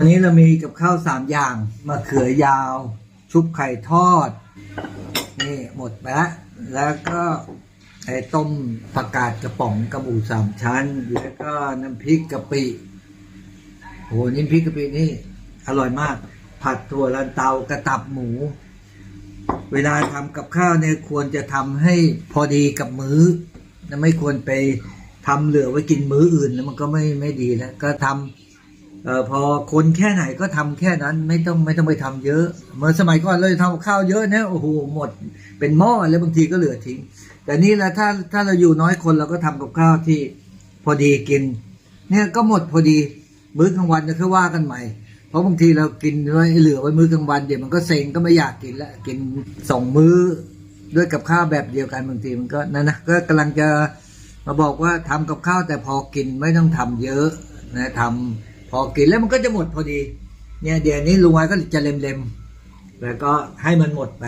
วันนี้เรามีกับข้าวสามอย่างมะเขือยาว ชุบไข่ทอด นี่หมดไปละแล้วก็ไอ้ต้มผักกาดกระป๋องกระหมูสามชั้น แล้วก็น้ำพริกกะปิโหนี่น้ำพริกกะปินี่อร่อยมาก ผัดถั่วลันเตากระตับหมู เวลาทำกับข้าวเนี่ยควรจะทำให้พอดีกับมื้อนะไม่ควรไปทำเหลือไว้กินมื้ออื่นแล้วมันก็ไม่ไม่ดีแล้วก็ทำ ออพอคนแค่ไหนก็ทำแค่นั้นไม่ต้องไม่ต้องไปทำเยอะ เมื่อสมัยก่อนเลยทำข้าวเยอะนะโอ้โหหมด เป็นหม้อแล้วบางทีก็เหลือทิ้ง แต่นี่แหละถ้าถ้าเราอยู่น้อยคนเราก็ทำกับข้าวที่พอดีกิน เนี่ยก็หมดพอดีมื้อกลางวันจะคือว่ากันใหม่ เพราะบางทีเรากินไว้เหลือไว้มื้อกลางวันเดี๋ยวมันก็เซ็งก็ไม่อยากกินล้วกินสองมื้อด้วยกับข้าวแบบเดียวกันบางทีมันก็นั่นนะก็กำลังจะมาบอกว่าทำกับข้าวแต่พอกินไม่ต้องทำเยอะนะทำ พอกินแล้วมันก็จะหมดพอดี เนี่ยเดี๋ยวนี้ลุงไว้ก็จะเล็มๆแล้วก็ให้มันหมดไป